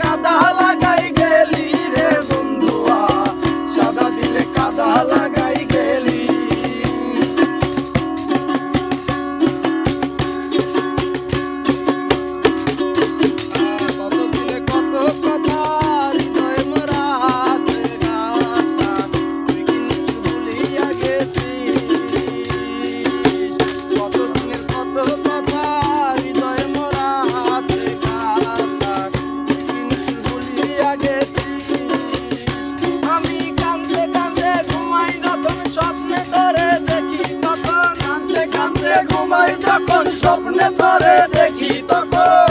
কাদা স্বপ্নে ধরে দেখি তখন।